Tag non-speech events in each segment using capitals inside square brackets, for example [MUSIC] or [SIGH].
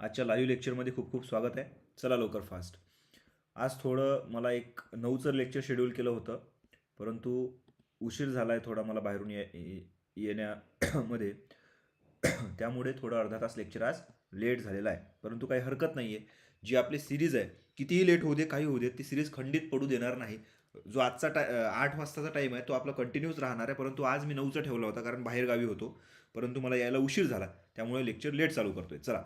आजच्या लाईव्ह लेक्चरमध्ये खूप खूप स्वागत आहे. चला लवकर फास्ट आज थोडं मला एक नऊचं लेक्चर शेड्यूल केलं होतं. परंतु उशीर झाला आहे थोडा मला बाहेरून ये येण्यामध्ये. त्यामुळे थोडं अर्धा तास लेक्चर आज लेट झालेला आहे. परंतु काही हरकत नाही आहे जी आपली सिरीज आहे कितीही लेट होऊ दे काही होऊ दे ती सिरीज खंडित पडू देणार नाही. जो आजचा टाय आठ वाजताचा टाईम आहे तो आपला कंटिन्यूच राहणार आहे. परंतु आज मी नऊचा ठेवला होता कारण बाहेरगावी होतो. परंतु मला यायला उशीर झाला. त्यामुळे लेक्चर लेट चालू करतोय. चला.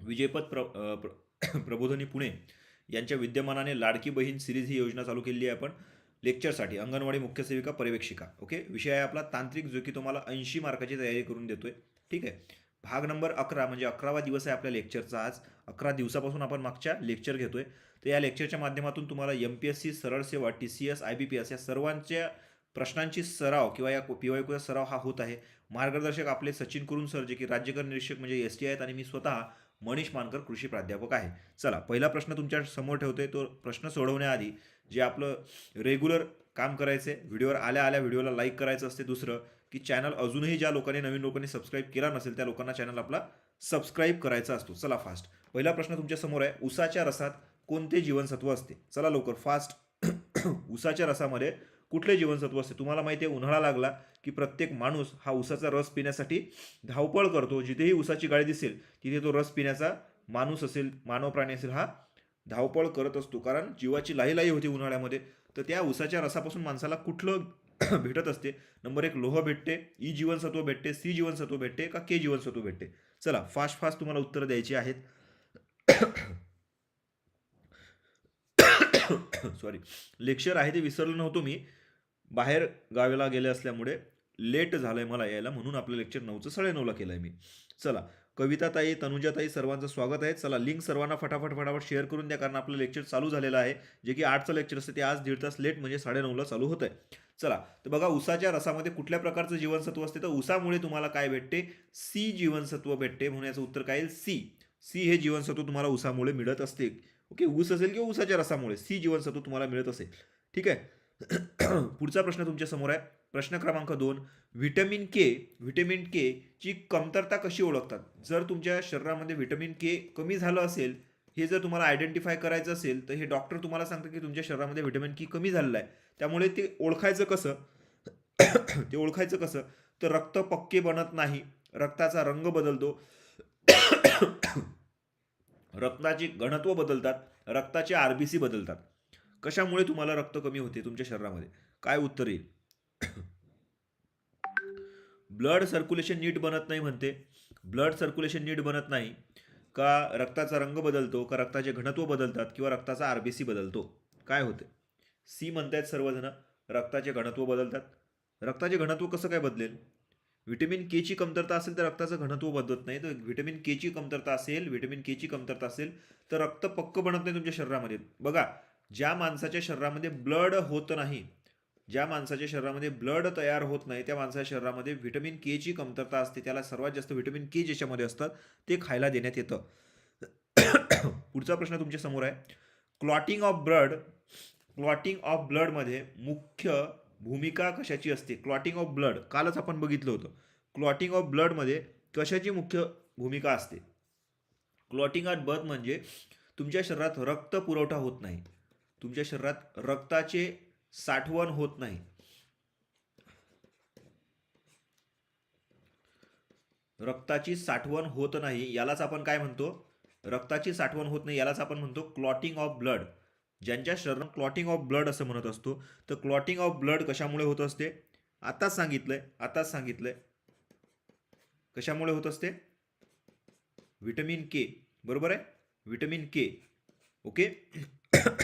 विजयपथ प्र प्र- [COUGHS] प्रबोधनी पुणे यांच्या विद्यमानाने लाडकी बहीण सिरीज ही योजना चालू केलेली आहे आपण लेक्चरसाठी. अंगणवाडी मुख्य सेविका पर्यवेक्षिका. ओके? विषय आहे आपला तांत्रिक जो की तुम्हाला ऐंशी मार्काची तयारी करून देतोय. ठीक आहे? भाग नंबर अकरा म्हणजे अकरावा दिवस आहे आपल्या लेक्चरचा आज. अकरा दिवसापासून आपण मागच्या लेक्चर घेतोय. तर या लेक्चरच्या माध्यमातून तुम्हाला एम पी एस सी सरळ सेवा T C S I B P S या सर्वांच्या प्रश्नांची सराव किंवा या पी वाय क्यूचा सराव हा होत आहे. मार्गदर्शक आपले सचिन कुरुन सर जे की राज्यकर निरीक्षक म्हणजे एस टी आहेत आणि मी स्वतः मनीष मानकर कृषी प्राध्यापक आहे. चला पहिला प्रश्न तुमच्यासमोर ठेवतोय. तो प्रश्न सोडवण्याआधी जे आपलं रेग्युलर काम करायचे व्हिडिओवर आल्या आल्या व्हिडिओला लाईक करायचं असते. दुसरं की चॅनल अजूनही ज्या लोकांनी नवीन लोकांनी सबस्क्राईब केला नसेल त्या लोकांना चॅनल आपला सबस्क्राईब करायचा असतो. चला फास्ट पहिला प्रश्न तुमच्यासमोर आहे. उसाच्या रसात कोणते जीवनसत्व असते? चला लवकर फास्ट उसाच्या [COUGHS] रसामध्ये कुठले जीवनसत्व असते. तुम्हाला माहिती आहे उन्हाळा लागला की प्रत्येक माणूस हा उसाचा रस पिण्यासाठी धावपळ करतो. जिथेही उसाची गाळी दिसेल तिथे तो रस पिण्याचा माणूस असेल मानव प्राणी असेल हा धावपळ करत असतो. कारण जीवाची लाहीलाही होती उन्हाळ्यामध्ये. तर त्या उसाच्या रसापासून माणसाला कुठलं [CLEARS THROAT] भेटत असते? नंबर एक लोह भेटते ई जीवनसत्व भेटते सी जीवनसत्व भेटते का के जीवनसत्व भेटते? चला फास्ट फास्ट तुम्हाला उत्तरं द्यायची आहेत. [COUGHS] सॉरी लेक्चर आहे ते विसरलो नव्हतो मी. बाहेर गावेला गेले असल्यामुळे लेट झालं आहे मला यायला म्हणून आपलं लेक्चर नऊचं साडेनऊला केलं आहे मी. चला. कविताताई तनुजाताई सर्वांचं स्वागत आहे. चला लिंक सर्वांना फटाफट फटाफट शेअर करून द्या कारण आपलं लेक्चर चालू झालेलं आहे. जे की आठचं लेक्चर असतं ते आज दीड तास लेट म्हणजे साडेनऊला चालू होतं आहे चला. तर बघा उसाच्या रसामध्ये कुठल्या प्रकारचं जीवनसत्व असते? तर उसामुळे तुम्हाला काय भेटते? सी जीवनसत्व भेटते. म्हणून याचं उत्तर काय? येईल सी सी हे जीवनसत्व तुम्हाला उसामुळे मिळत असते. ओके ऊस असेल किंवा उसाच्या रसामुळे सी जीवनसत्व तुम्हाला मिळत असेल. ठीक आहे? [CLEARS THROAT] पुढचा प्रश्न तुमच्यासमोर आहे. प्रश्न क्रमांक दोन व्हिटॅमिन के व्हिटॅमिन के ची कमतरता कशी ओळखतात? जर तुमच्या शरीरामध्ये व्हिटॅमिन के कमी झालं असेल हे जर तुम्हाला आयडेंटिफाय करायचं असेल तर हे डॉक्टर तुम्हाला सांगतं की तुमच्या शरीरामध्ये व्हिटॅमिन के कमी झालेलं आहे. त्यामुळे ते ओळखायचं कसं? [CLEARS THROAT] ते ओळखायचं कसं? तर रक्त पक्के बनत नाही. रक्ताचा रंग बदलतो. रक्ताचे घनत्व बदलतात रक्ताचे आर बी सी बदलतात. कशामुळे तुम्हाला रक्त कमी होते तुमच्या शरीरामध्ये? काय उत्तर येईल? ब्लड सर्क्युलेशन नीट बनत नाही म्हणते. ब्लड सर्क्युलेशन नीट बनत नाही का रक्ताचा रंग बदलतो का रक्ताचे घनत्व बदलतात किंवा रक्ताचा आर बी सी बदलतो? काय होते? सी म्हणतायत सर्वजण रक्ताचे घनत्व बदलतात. रक्ताचे घनत्व कसं काय बदलेल? व्हिटॅमिन केची कमतरता असेल तर रक्ताचं घनत्व बदलत नाही. तर व्हिटॅमिन केची कमतरता असेल व्हिटॅमिन केची कमतरता असेल तर रक्त पक्क बनत नाही तुमच्या शरीरामध्ये. बघा ज्या माणसाच्या शरीरामध्ये ब्लड होत नाही ज्या माणसाच्या शरीरामध्ये ब्लड तयार होत नाही त्या माणसाच्या शरीरामध्ये व्हिटॅमिन केची कमतरता असते. त्याला सर्वात जास्त व्हिटॅमिन के ज्याच्यामध्ये असतात ते खायला देण्यात येतं. [COUGHS] पुढचा प्रश्न तुमच्यासमोर आहे. Clotting of blood clotting of ब्लडमध्ये मुख्य भूमिका कशाची असते? क्लॉटिंग ऑफ ब्लड कालच आपण बघितलं होतं. क्लॉटिंग ऑफ ब्लडमध्ये कशाची मुख्य भूमिका असते? क्लॉटिंग ऑफ बर्थ म्हणजे तुमच्या शरीरात रक्त पुरवठा होत नाही. तुमच्या शरीरात रक्ताचे साठवण होत नाही. रक्ताची साठवण होत नाही यालाच आपण काय म्हणतो? रक्ताची साठवण होत नाही यालाच आपण म्हणतो क्लॉटिंग ऑफ ब्लड ज्यांच्या शरीरात क्लॉटिंग ऑफ ब्लड असं म्हणत असतो तर क्लॉटिंग ऑफ ब्लड कशामुळे होत असते? आताच सांगितलंय आताच सांगितलंय. कशामुळे होत असते? व्हिटॅमिन के बरोबर आहे? व्हिटॅमिन के ओके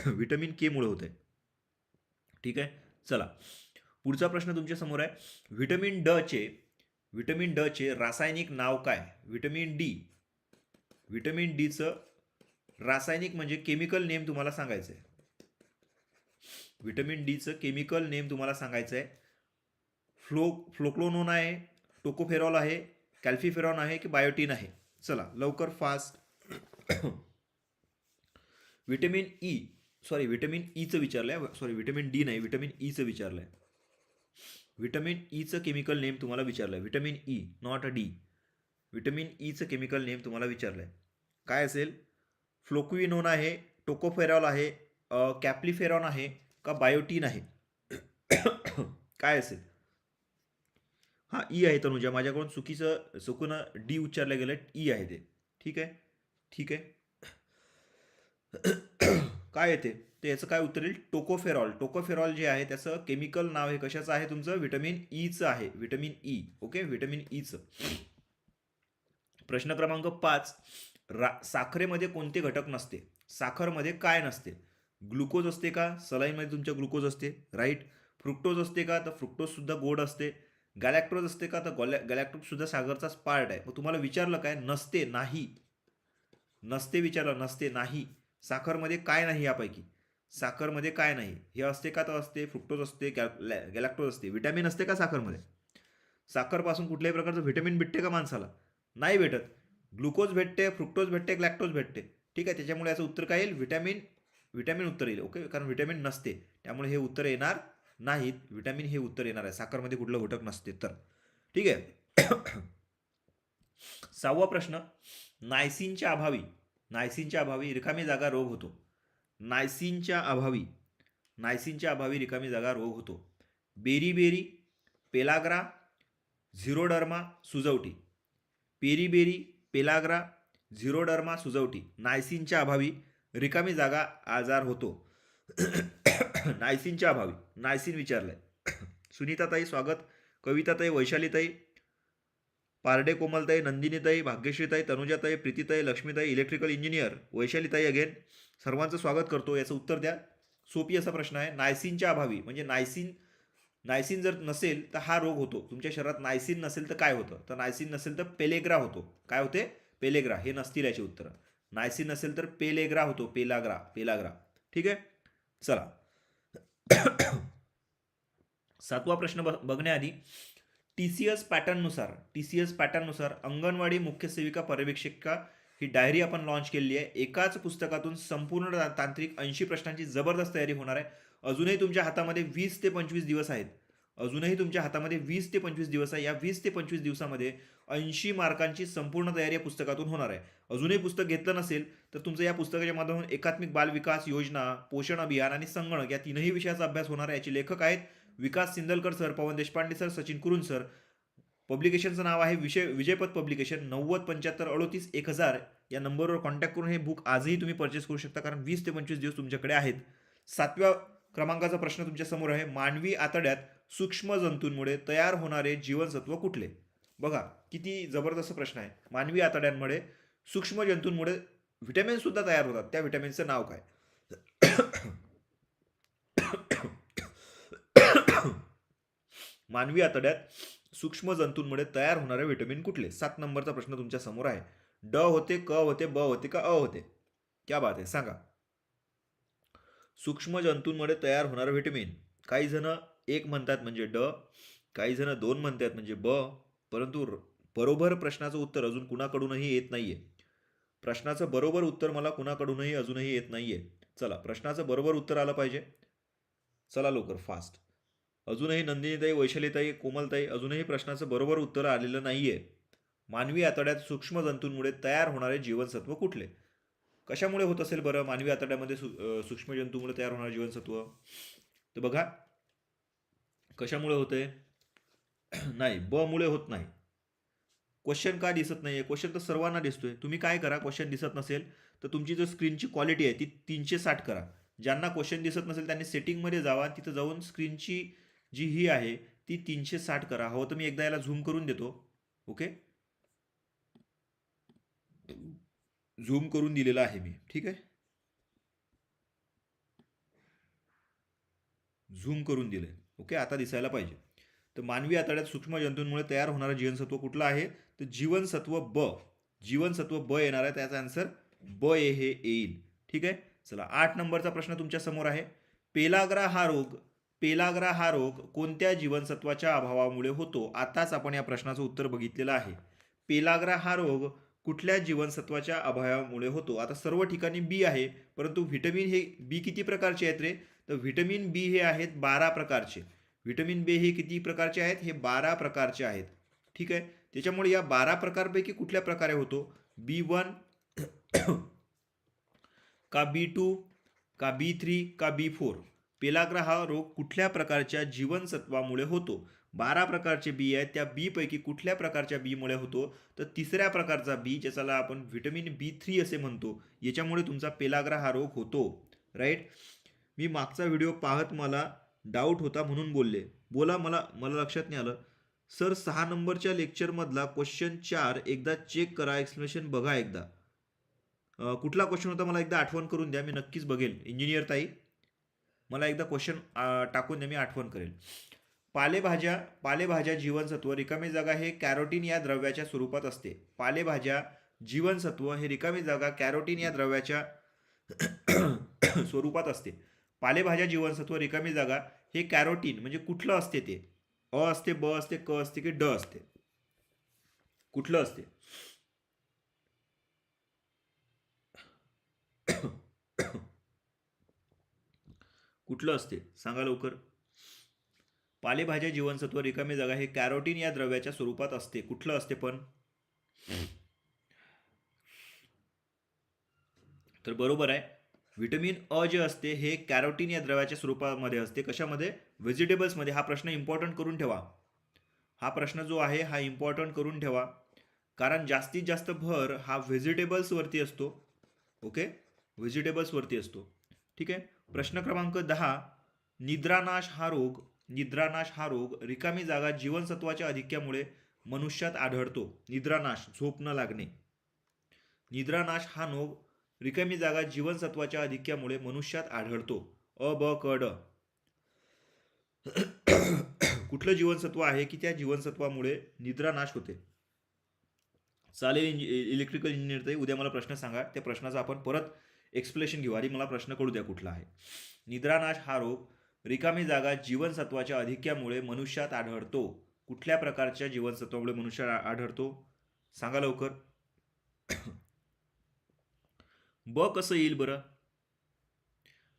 व्हिटॅमिन केमुळे होत आहे ठीक आहे? चला. पुढचा प्रश्न तुमच्यासमोर आहे. व्हिटॅमिन ड चे व्हिटॅमिन ड चे रासायनिक नाव काय? व्हिटॅमिन डी व्हिटॅमिन डीचं रासायनिक म्हणजे केमिकल नेम तुम्हाला सांगायचं आहे व्हिटॅमिन डीचं केमिकल नेम तुम्हाला सांगायचं आहे फ्लो फ्लोक्लोनोन आहे टोकोफेरॉल आहे कॅल्फिफेरॉन आहे की बायोटीन आहे. चला लवकर fast vitamin E sorry vitamin ईचं विचारलं आहे सॉरी व्हिटॅमिन डी नाही व्हिटॅमिन ईचं विचारलं आहे व्हिटॅमिन ईचं केमिकल नेम तुम्हाला विचारलं आहे vitamin E not a D vitamin ईचं chemical name तुम्हाला विचारलं आहे काय असेल? फ्लोक्विनोन आहे टोकोफेरॉल आहे कॅप्लिफेरॉन आहे का बायोटीन आहे? [COUGHS] काय असेल? हां ई आहे तनुजा. माझ्याकडून चुकीचं चुकून डी उच्चारलं गेलं ई आहे ते. ठीक आहे? ठीक आहे? [COUGHS] काय येते ते? याचं काय उत्तर येईल? टोकोफेरॉल. टोकोफेरॉल जे आहे त्याचं केमिकल नाव हे कशाचं आहे तुमचं? व्हिटॅमिन ईचं आहे. Vitamin E. ओके? व्हिटॅमिन ईचं. प्रश्न क्रमांक पाच. रा साखरेमध्ये कोणते घटक नसते? साखरमध्ये काय नसते? ग्लुकोज असते का? सलाईनमध्ये तुमच्या ग्लुकोज असते राईट? फ्रुक्टोज असते का? तर फ्रुक्टोजसुद्धा गोड असते. गॅलॅक्टोज असते का? तर गॉलॅ गॅलॅक्ट्रोजसुद्धा सागरचाच पार्ट आहे. मग तुम्हाला विचारलं काय? नसते नाही. नसते विचारलं नसते नाही. साखरमध्ये काय नाही यापैकी? साखरमध्ये काय नाही? हे असते का? तर असते. फ्रुक्टोज असते गॅ गॅलॅक्टोज असते. विटॅमिन असते का साखरमध्ये? साखरपासून कुठल्याही प्रकारचं व्हिटॅमिन भेटते का माणसाला? नाही भेटत. ग्लुकोज भेटते फ्रुक्टोज भेटते लॅक्टोज भेटते. ठीक आहे त्याच्यामुळे याचं उत्तर काय येईल? व्हिटॅमिन व्हिटॅमिन उत्तर येईल. ओके? कारण व्हिटॅमिन नसते. त्यामुळे हे उत्तर येणार नाहीत. व्हिटॅमिन हे उत्तर येणार आहे. साखरमध्ये कुठलं घटक नसते तर. ठीक आहे? [COUGHS] सहावा प्रश्न. नायसिनच्या अभावी नायसिनच्या अभावी रिकामी जागा रोग होतो. नायसिनच्या अभावी नायसिनच्या अभावी रिकामी जागा रोग होतो. बेरी बेरी पेलाग्रा झिरोडर्मा सुजवटी पेरीबेरी पेलाग्रा झिरोडर्मा सुजवटी नायसिनच्या अभावी रिकामी जागा आजार होतो. [COUGHS] नायसिनच्या अभावी. नायसिन विचारलंय. [COUGHS] सुनीताताई स्वागत. कविताताई वैशालीताई पारडे कोमलताई नंदिनीताई भाग्यश्रीताई तनुजाताई प्रीतीताई लक्ष्मीताई इलेक्ट्रिकल इंजिनियर वैशालीताई अगेन सर्वांचं स्वागत करतो. याचं उत्तर द्या. सोपी असा प्रश्न आहे. नायसिनच्या अभावी म्हणजे नायसिन नायसिन जर नसेल तर हा रोग होतो. तुमच्या शरीरात नायसिन नसेल तर काय होतं? तर नायसिन नसेल तर पेलेग्रा होतो. काय होते? पेलेग्रा. हे नसतील याची उत्तरं. नायसिन नसेल तर पेलेग्रा होतो. पेलाग्रा. पेलाग्रा. ठीक आहे? चला. [COUGHS] सातवा प्रश्न बघण्याआधी टी सी एस पॅटर्ननुसार टी सी एस पॅटर्ननुसार अंगणवाडी मुख्य सेविका पर्यवेक्षिका ही डायरी आपण लॉन्च केलेली आहे. एकाच पुस्तकातून संपूर्ण तांत्रिक ऐंशी प्रश्नांची जबरदस्त तयारी होणार आहे. अजूनही तुमच्या हातामध्ये वीस ते पंचवीस दिवस आहेत. अजूनही तुमच्या हातामध्ये वीस ते पंचवीस दिवस आहे. या वीस ते पंचवीस दिवसामध्ये ऐंशी मार्कांची संपूर्ण तयारी या पुस्तकातून होणार आहे. अजूनही पुस्तक घेतलं नसेल तर तुमचं या पुस्तकाच्या माध्यमातून एकात्मिक बालविकास योजना पोषण अभियान आणि संगणक या तीनही विषयाचा अभ्यास होणार आहे. याचे लेखक आहेत Vikas Sindalkar sir Pavan Deshpande sir Sachin Kurun sir. पब्लिकेशनचं नाव आहे विषय विजयपथ पब्लिकेशन नव्वद पंच्याहत्तर अडोतीस एक हजार. या नंबरवर कॉन्टॅक्ट करून हे बुक आजही तुम्ही परचेस करू शकता कारण वीस ते पंचवीस दिवस तुमच्याकडे आहेत. सातव्या क्रमांकाचा प्रश्न तुमच्यासमोर आहे. मानवी आतड्यात सूक्ष्म जंतूंमुळे तयार होणारे जीवनसत्व कुठले? बघा किती जबरदस्त प्रश्न आहे. मानवी आतड्यांमुळे सूक्ष्म जंतूंमुळे व्हिटॅमिन सुद्धा तयार होतात. त्या व्हिटॅमिनचं नाव काय? मानवी आतड्यात सूक्ष्म जंतूंमुळे तयार होणारे व्हिटॅमिन कुठले? सात नंबरचा प्रश्न तुमच्यासमोर आहे. ड होते क होते ब होते का अ होते? क्या बात आहे. सांगा. सूक्ष्म जंतूंमध्ये तयार होणारं व्हिटॅमिन. काही जण एक म्हणतात म्हणजे ड काही जण दोन म्हणतात म्हणजे ब परंतु र- बरोबर प्रश्नाचं उत्तर अजून कुणाकडूनही येत नाही आहे प्रश्नाचं बरोबर उत्तर मला कुणाकडूनही अजूनही येत नाही आहे चला प्रश्नाचं बरोबर उत्तर आलं पाहिजे. चला लवकर फास्ट अजूनही नंदिनीताई वैशालीताई कोमलताई अजूनही प्रश्नाचं बरोबर उत्तर आलेलं नाही आहे मानवी आतड्यात सूक्ष्म जंतूंमुळे तयार होणारे जीवनसत्व कुठले? कशामुळे होत असेल बरं मानवी आतड्यामध्ये सु सूक्ष्मजंतूमुळे सूक्ष्म जंतूमुळे तयार होणारं जीवनसत्व? तर बघा कशामुळे होते [CLEARS THROAT] नाही ब मुळे होत नाही. क्वेश्चन का दिसत नाही आहे क्वेश्चन तर सर्वांना दिसतोय. तुम्ही काय करा? क्वेश्चन दिसत नसेल तर तुमची जो स्क्रीनची क्वालिटी आहे ती तीनशे साठ करा. ज्यांना क्वेश्चन दिसत नसेल त्यांनी सेटिंगमध्ये जावा तिथं जाऊन स्क्रीनची जी ही आहे ती तीनशे साठ करा. हवं तर मी एकदा याला झूम करून देतो. ओके झूम करून दिलेला आहे मी. ठीक आहे? झूम करून दिलं आहे ओके? आता दिसायला पाहिजे. तर मानवी आतड्यात सूक्ष्म जंतूंमुळे तयार होणारं जीवनसत्व कुठलं आहे? तर जीवनसत्व ब. जीवनसत्व ब येणार आहे. त्याचा आन्सर ब ए हे येईल. ठीक आहे? चला आठ नंबरचा प्रश्न तुमच्यासमोर आहे. पेलाग्रा हा रोग पेलाग्रा हा रोग कोणत्या जीवनसत्वाच्या अभावामुळे होतो? आताच आपण या प्रश्नाचं उत्तर बघितलेलं आहे. पेलाग्रा हा रोग कुठल्या जीवनसत्वाच्या अभावामुळे होतो? आता सर्व ठिकाणी बी आहे परंतु व्हिटॅमिन हे बी किती प्रकारचे आहेत रे? तर व्हिटॅमिन बी हे आहेत बारा प्रकारचे. व्हिटॅमिन बी हे किती प्रकारचे आहेत? हे बारा प्रकारचे आहेत. ठीक आहे? त्याच्यामुळे या बारा प्रकारपैकी कुठल्या प्रकारे होतो? बी वन का बी टू का बी थ्री का बी फोर पेलाग्रा हा रोग कुठल्या प्रकारच्या जीवनसत्वामुळे होतो? बारा प्रकारचे बी आहेत. त्या बीपैकी कुठल्या प्रकारच्या बीमुळे होतो? तर तिसऱ्या प्रकारचा बी ज्याला आपण व्हिटॅमिन बी थ्री असे म्हणतो याच्यामुळे तुमचा पेलाग्रा हा रोग होतो. राईट मी मागचा व्हिडिओ पाहत मला डाऊट होता म्हणून बोलले. बोला मला मला लक्षात नाही आलं. सर सहा नंबरच्या लेक्चरमधला क्वेश्चन चार एकदा चेक करा एक्सप्लेनेशन बघा एकदा. कुठला क्वेश्चन होता मला एकदा आठवण करून द्या मी नक्कीच बघेल इंजिनियर ताई मला एकदा क्वेश्चन टाकून द्या मी आठवण करेल. पालेभाज्या पालेभाज्या जीवनसत्व रिकामी जागा हे कॅरोटीन या द्रव्याच्या स्वरूपात असते. पालेभाज्या जीवनसत्व हे रिकामी जागा कॅरोटीन या द्रव्याच्या [COUGHS] स्वरूपात असते. पालेभाज्या जीवनसत्व रिकामी जागा हे कॅरोटीन म्हणजे कुठलं असते ते? अ असते ब असते क असते की ड असते? कुठलं असते? [COUGHS] कुठलं असते? सांगा लवकर. पालेभाज्या जीवनसत्व रिकामी जागा हे कॅरोटीन या द्रव्याच्या स्वरूपात असते. कुठलं असते पण? तर बरोबर आहे. व्हिटॅमिन अ जे असते हे कॅरोटीन या द्रव्याच्या स्वरूपामध्ये असते. कशामध्ये? व्हेजिटेबल्समध्ये. हा प्रश्न इम्पॉर्टंट करून ठेवा. हा प्रश्न जो आहे हा इम्पॉर्टंट करून ठेवा. कारण जास्तीत जास्त भर हा व्हेजिटेबल्सवरती असतो. ओके? व्हेजिटेबल्सवरती असतो. ठीक आहे? प्रश्न क्रमांक दहा. निद्रानाश हा रोग निद्रानाश हा रोग रिकामी जागा जीवनसत्वाच्या अधिक्यामुळे मनुष्यात आढळतो. निद्रानाश झोप न लागणे. निद्रानाश हा रोग रिकामी जागा जीवनसत्वाच्या अधिक्यामुळे मनुष्यात आढळतो. अ ब क ड. [COUGHS] कुठलं जीवनसत्व आहे की त्या जीवनसत्वामुळे निद्रानाश होते? चालेल इंजि इलेक्ट्रिकल इंजिनियर ते उद्या मला प्रश्न सांगा. त्या प्रश्नाचा आपण परत एक्सप्लेशन घेऊ. आधी मला प्रश्न कळू द्या कुठला आहे. निद्रानाश हा रोग रिकामी जागा जीवनसत्वाच्या अधिक्यामुळे मनुष्यात आढळतो. कुठल्या प्रकारच्या जीवनसत्वामुळे मनुष्यात आढळतो? सांगा लवकर. ब कसं येईल बरं?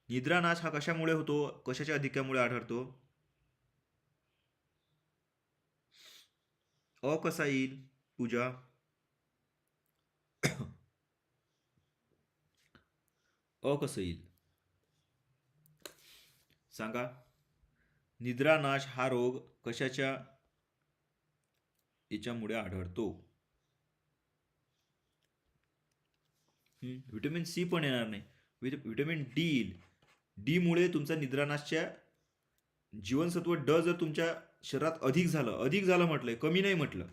निद्रानाश हा कशामुळे होतो? कशाच्या अधिक्यामुळे आढळतो? अ कसा येईल पूजा? अ कसं येईल? सांगा. निद्रानाश हा रोग कशाच्या याच्यामुळे आढळतो? व्हिटॅमिन सी पण येणार नाही. व्हिटॅमिन डी येईल. डीमुळे तुमचा निद्रानाशच्या जीवनसत्व ड जर तुमच्या शरीरात अधिक झालं अधिक झालं म्हटलंय कमी नाही म्हटलं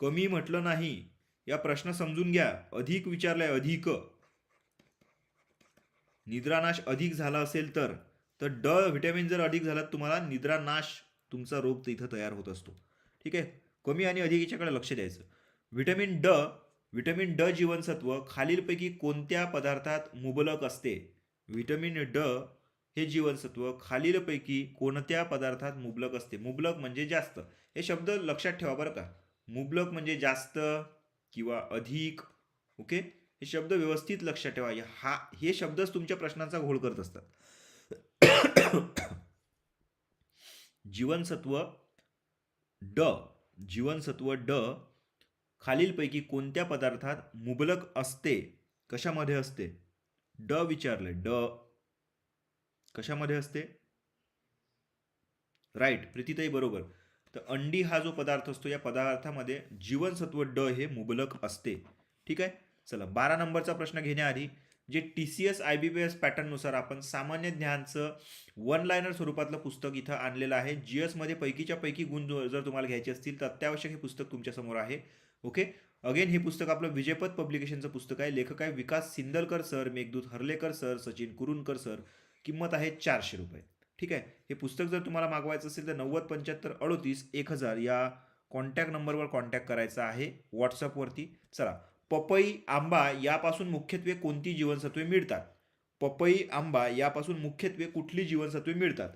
कमी म्हटलं नाही या प्रश्न समजून घ्या. अधिक विचारलाय अधिक. निद्रानाश अधिक झाला असेल तर तर ड व्हिटॅमिन जर अधिक झाला तर तुम्हाला निद्रानाश तुमचा रोग इथं तयार होत असतो. ठीक आहे? कमी आणि अधिक याच्याकडे लक्ष द्यायचं. व्हिटॅमिन ड व्हिटॅमिन ड जीवनसत्व खालीलपैकी कोणत्या पदार्थात मुबलक असते? व्हिटॅमिन ड हे जीवनसत्व खालीलपैकी कोणत्या पदार्थात मुबलक असते? मुबलक म्हणजे जास्त. हे शब्द लक्षात ठेवा बरं का. मुबलक म्हणजे जास्त किंवा अधिक. ओके? हे शब्द व्यवस्थित लक्षात ठेवा. हा हे शब्दच तुमच्या प्रश्नांचा घोळ करत असतात. जीवनसत्व ड. जीवनसत्व ड खालीलपैकी कोणत्या पदार्थात मुबलक असते? कशामध्ये असते? ड विचारले. ड. कशामध्ये असते? राईट. प्रीतीताई बरोबर. तर अंडी हा जो पदार्थ असतो या पदार्थामध्ये जीवनसत्व ड हे मुबलक असते. ठीक आहे? चला बारा नंबरचा प्रश्न घेण्याआधी J T C S I B P S पॅटर्ननुसार आपण सामान्य ज्ञानचं वन लायनर स्वरूपातलं पुस्तक इथं आणलेलं आहे. जी एसमध्ये पैकीच्या पैकी गुण जर तुम्हाला घ्यायचे असतील तर अत्यावश्यक हे पुस्तक तुमच्यासमोर आहे. ओके अगेन हे पुस्तक आपलं विजयपथ पब्लिकेशनचं पुस्तक आहे. लेखक आहे Vikas Sindalkar sir Meghdoot Harlekar sir Sachin Kurunkar sir. किंमत आहे चारशे रुपये. ठीक आहे? हे पुस्तक जर तुम्हाला मागवायचं असेल तर नव्वद पंच्याहत्तर अडोतीस एक हजार या कॉन्टॅक्ट नंबरवर कॉन्टॅक्ट करायचा आहे. व्हॉट्सअपवरती चला पपई आंबा यापासून मुख्यत्वे कोणती जीवनसत्वे मिळतात? पपई आंबा यापासून मुख्यत्वे कुठली जीवनसत्वे मिळतात?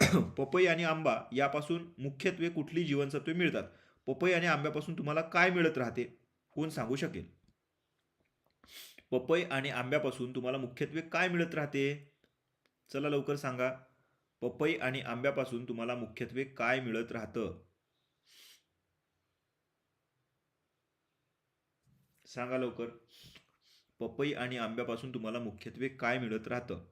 [COUGHS] पपई आणि आंबा यापासून मुख्यत्वे कुठली जीवनसत्वे मिळतात? पपई आणि आंब्यापासून तुम्हाला काय मिळत राहते? कोण सांगू शकेल? पपई आणि आंब्यापासून तुम्हाला मुख्यत्वे काय मिळत राहते? चला लवकर सांगा. पपई आणि आंब्यापासून तुम्हाला मुख्यत्वे काय मिळत राहतं? सांगा लवकर. पपई आणि आंब्यापासून तुम्हाला मुख्यत्वे काय मिळत राहतं?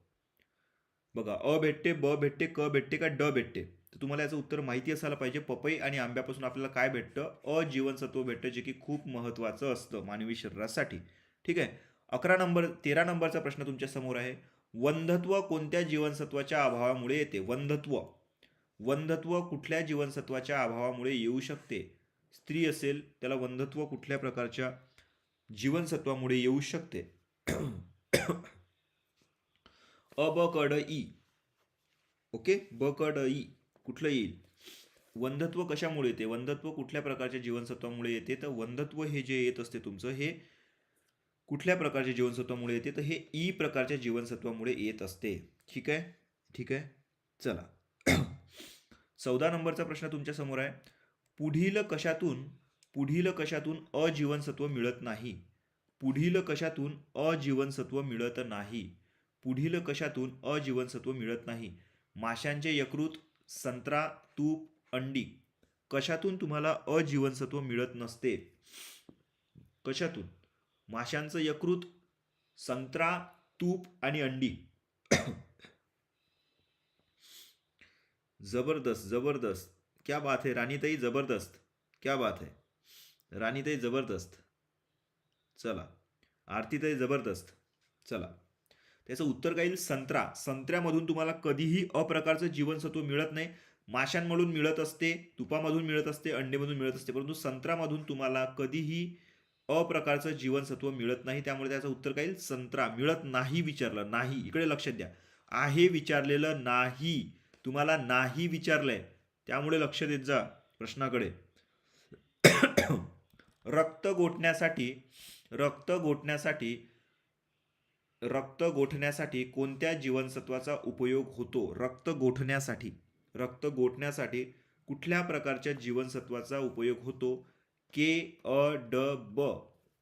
बघा अ भेटते ब भेटते क भेटते का ड भेटते? तर तुम्हाला याचं उत्तर माहिती असायला पाहिजे. पपई आणि आंब्यापासून आपल्याला काय भेटतं? अ जीवनसत्व भेटतं जे की खूप महत्त्वाचं असतं मानवी शरीरासाठी. ठीक आहे? अकरा नंबर तेरा नंबरचा प्रश्न तुमच्यासमोर आहे. वंधत्व कोणत्या जीवनसत्वाच्या अभावामुळे येते? वंधत्व. वंधत्व कुठल्या जीवनसत्वाच्या अभावामुळे येऊ शकते? स्त्री असेल त्याला वंधत्व कुठल्या प्रकारच्या जीवनसत्वामुळे येऊ शकते. अ ब क ड ई ओके? ब क ड ई कुठलं येईल? वंधत्व कशामुळे येते? वंधत्व कुठल्या प्रकारच्या जीवनसत्वामुळे येते? तर वंधत्व हे जे येत असते तुमचं हे कुठल्या प्रकारच्या जीवनसत्वामुळे येते? तर हे ई प्रकारच्या जीवनसत्वामुळे येत असते. ठीक आहे? ठीक आहे? चला. चौदा नंबरचा प्रश्न तुमच्यासमोर आहे. पुढील कशातून पुढील कशातून अजीवनसत्व मिळत नाही? पुढील कशातून अजीवनसत्व मिळत नाही? पुढील कशातून अजीवनसत्व मिळत नाही? माशांचे यकृत संत्रा तूप अंडी कशातून तुम्हाला अजीवनसत्व मिळत नसते? कशातून? माशांचं यकृत संत्रा तूप आणि अंडी. [COUGHS] जबरदस्त जबरदस्त. क्या बात है राणीताई जबरदस्त. क्या बात है. राणीताई जबरदस्त. चला. आरतीताई जबरदस्त. चला. त्याचं उत्तर काय येईल? संत्रा. संत्र्यामधून तुम्हाला कधीही अप्रकारचं जीवनसत्व मिळत नाही. माशांमधून मिळत असते तुपामधून मिळत असते अंडेमधून मिळत असते परंतु संत्रामधून तुम्हाला कधीही अप्रकारचं जीवनसत्व मिळत नाही. त्यामुळे त्याचं उत्तर काय येईल? संत्रा. मिळत नाही विचारलं. नाही. इकडे लक्षात द्या. आहे विचारलेलं नाही. तुम्हाला नाही विचारलंय. त्यामुळे लक्ष देत जा प्रश्नाकडे. रक्त गोठण्यासाठी रक्त गोठण्यासाठी रक्त गोठण्यासाठी कोणत्या जीवनसत्वाचा उपयोग होतो? रक्त गोठण्यासाठी. रक्त गोठण्यासाठी कुठल्या प्रकारच्या जीवनसत्वाचा उपयोग होतो? के अ ड ब.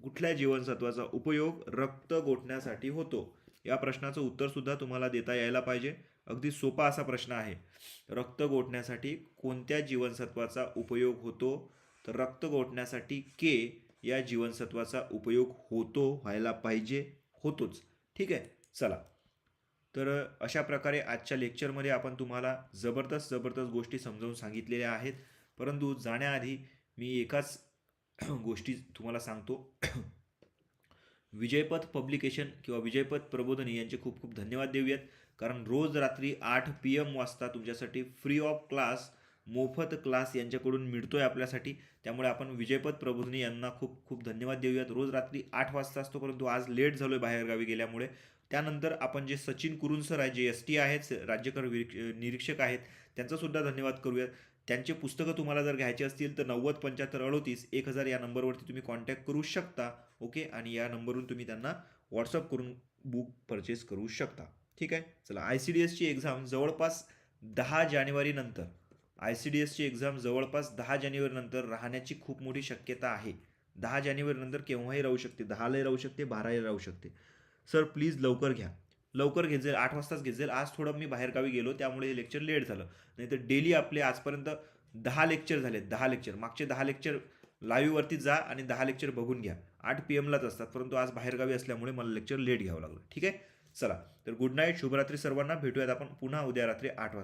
कुठल्या जीवनसत्वाचा उपयोग रक्त गोठण्यासाठी होतो? या प्रश्नाचं उत्तरसुद्धा तुम्हाला देता यायला पाहिजे. अगदी सोपा असा प्रश्न आहे. रक्त गोठण्यासाठी कोणत्या जीवनसत्वाचा उपयोग होतो? तर रक्त गोठण्यासाठी के या जीवनसत्वाचा उपयोग होतो व्हायला पाहिजे होतोच. ठीक आहे? चला. तर अशा प्रकारे आजच्या लेक्चरमध्ये आपण तुम्हाला जबरदस्त जबरदस्त गोष्टी समजावून सांगितलेल्या आहेत. परंतु जाण्याआधी मी एकाच [CLEARS THROAT] गोष्टी तुम्हाला सांगतो. [CLEARS THROAT] विजयपथ पब्लिकेशन किंवा विजयपथ प्रबोधनी यांचे खूप खूप धन्यवाद देऊयात. कारण रोज रात्री आठ पी एम वाजता तुमच्यासाठी फ्री ऑफ क्लास मोफत क्लास यांच्याकडून मिळतो आहे आपल्यासाठी. त्यामुळे आपण विजयपद प्रबोधनी यांना खूप खूप धन्यवाद देऊयात. रोज रात्री आठ वाजता असतो परंतु आज लेट झालो आहे बाहेरगावी गेल्यामुळे. त्यानंतर आपण जे सचिन कुरुन सर आहे जे एस टी आहेत राज्यकर निरीक्षक आहेत त्यांचासुद्धा धन्यवाद करूयात. त्यांचे पुस्तकं तुम्हाला जर घ्यायचे असतील तर नव्वद पंच्याहत्तर अडोतीस एक हजार या नंबरवरती तुम्ही कॉन्टॅक्ट करू शकता ओके? आणि या नंबरवरून तुम्ही त्यांना व्हॉट्सअप करून बुक परचेस करू शकता. ठीक आहे? चला आय सी डी एसची एक्झाम जवळपास दहा जानेवारीनंतर आय सी डी एसची एक्झाम जवळपास दहा जानेवारीनंतर राहण्याची खूप मोठी शक्यता आहे. दहा जानेवारीनंतर केव्हाही राहू शकते. दहालाही राहू शकते बाराही राहू शकते. सर प्लीज लवकर घ्या. लवकर घेजेल आठ वाजताच घेजेल. आज थोडं मी बाहेरगावी गेलो त्यामुळे हे लेक्चर लेट झालं. नाही तर डेली आपले आजपर्यंत दहा लेक्चर झाले दहा लेक्चर. मागचे दहा लेक्चर लाईव्हवरती जा आणि दहा लेक्चर बघून घ्या. आठ पी एमलाच असतात परंतु आज बाहेरगावी असल्यामुळे मला लेक्चर लेट घ्यावं लागलं. ठीक आहे? चला. तर गुड नाईट शुभरात्री सर्वांना. भेटूयात आपण पुन्हा उद्या रात्री आठ वाजता.